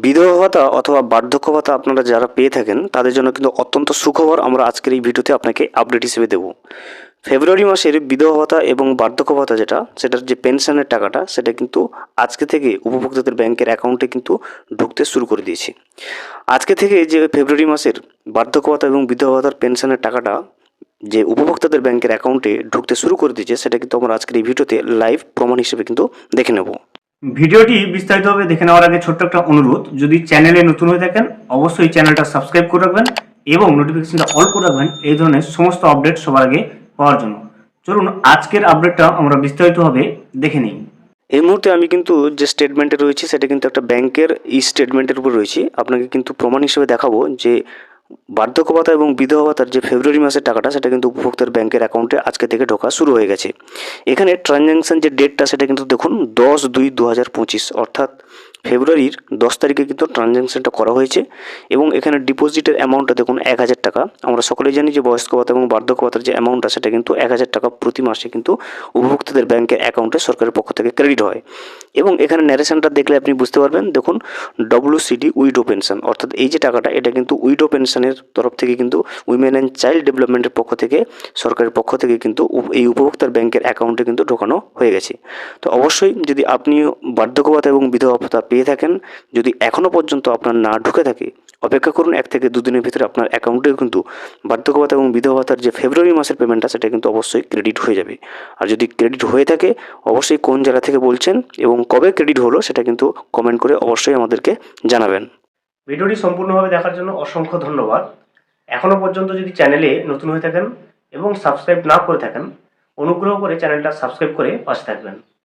বিধবা ভাতা অথবা বার্ধক্য ভাতা আপনারা যারা পেয়ে থাকেন, তাদের জন্য কিন্তু অত্যন্ত সুখবর আমরা আজকের এই ভিডিওতে আপনাকে আপডেট হিসেবে দেবো। ফেব্রুয়ারি মাসের বিধবা ভাতা এবং বার্ধক্য ভাতা যেটা, সেটার যে পেনশনের টাকাটা, সেটা কিন্তু আজকে থেকে উপভোক্তাদের ব্যাংকের অ্যাকাউন্টে কিন্তু ঢুকতে শুরু করে দিয়েছে। আজকে থেকে যে ফেব্রুয়ারি মাসের বার্ধক্য ভাতা এবং বিধবা ভাতার পেনশনের টাকাটা যে উপভোক্তাদের ব্যাংকের অ্যাকাউন্টে ঢুকতে শুরু করে দিয়েছে, সেটা কিন্তু আমরা আজকের এই ভিডিওতে লাইভ প্রমাণ হিসেবে কিন্তু দেখে নেব। ভিডিওটি বিস্তারিতভাবে দেখে নেওয়ার আগে ছোট্ট একটা অনুরোধ, যদি চ্যানেলে নতুন হয়ে থাকেন, অবশ্যই চ্যানেলটা সাবস্ক্রাইব করে রাখবেন এবং নোটিফিকেশনটা অল করে রাখবেন, এই ধরনের সমস্ত আপডেট সবার আগে পাওয়ার জন্য। চলুন, আজকের আপডেটটা আমরা বিস্তারিতভাবে দেখে নিই। এই মুহূর্তে আমি কিন্তু যে স্টেটমেন্টে রয়েছি, সেটা কিন্তু একটা ব্যাংকের ই স্টেটমেন্টের উপর রয়েছি। আপনাকে কিন্তু প্রমাণ হিসেবে দেখাবো যে বার্ধক্য ভাতা এবং বিধবা ভাতার যে ফেব্রুয়ারি মাসের টাকাটা, সেটা কিন্তু উপভোক্তার ব্যাংকের অ্যাকাউন্টে আজকে থেকে ঢোকা শুরু হয়ে গেছে। এখানে ট্রানজ্যাকশন যে ডেটটা, সেটা কিন্তু দেখুন, দশ দুই দু হাজার পঁচিশ, অর্থাৎ ফেব্রুয়ারির দশ তারিখে কিন্তু ট্রানজ্যাকশনটা করা হয়েছে এবং এখানে ডিপোজিটের অ্যামাউন্টটা দেখুন এক হাজার টাকা। আমরা সকলেই জানি যে বয়স্ক ভাতা এবং বার্ধক্য ভাতার যে অ্যামাউন্টটা সেটা কিন্তু এক হাজার টাকা প্রতি মাসে কিন্তু উপভোক্তাদের ব্যাংকের অ্যাকাউন্টে সরকারের পক্ষ থেকে ক্রেডিট হয়। এবং এখানে ন্যারেশনটা দেখলে আপনি বুঝতে পারবেন, দেখুন ডব্লিউসিডি উইডো পেনশন অর্থাৎ এই যে টাকাটা, এটা কিন্তু উইডো পেনশনের তরফ থেকে কিন্তু উইমেন অ্যান্ড চাইল্ড ডেভেলপমেন্টের পক্ষ থেকে, সরকারের পক্ষ থেকে কিন্তু এই উপভোক্তার ব্যাংকের অ্যাকাউন্টে কিন্তু ঢোকানো হয়ে গেছে। তো অবশ্যই যদি আপনিও বার্ধক্য ভাতা এবং বিধবা ভাতা পেয়ে থাকেন। যদি এখনও পর্যন্ত আপনার না ঢুকে থাকে, অপেক্ষা করুন এক থেকে দুদিনের ভিতরে আপনার অ্যাকাউন্টেও কিন্তু বার্ধক্য ভাতা এবং বিধবা ভাতার যে ফেব্রুয়ারি মাসের পেমেন্টটা সেটা কিন্তু অবশ্যই ক্রেডিট হয়ে যাবে। আর যদি ক্রেডিট হয়ে থাকে, অবশ্যই কোন জেলা থেকে বলছেন এবং কবে ক্রেডিট হলো, সেটা কিন্তু কমেন্ট করে অবশ্যই আমাদেরকে জানাবেন। ভিডিওটি সম্পূর্ণভাবে দেখার জন্য অসংখ্য ধন্যবাদ। এখনও পর্যন্ত যদি চ্যানেলে নতুন হয়ে থাকেন এবং সাবস্ক্রাইব না করে থাকেন, অনুগ্রহ করে চ্যানেলটা সাবস্ক্রাইব করে পাশে থাকবেন।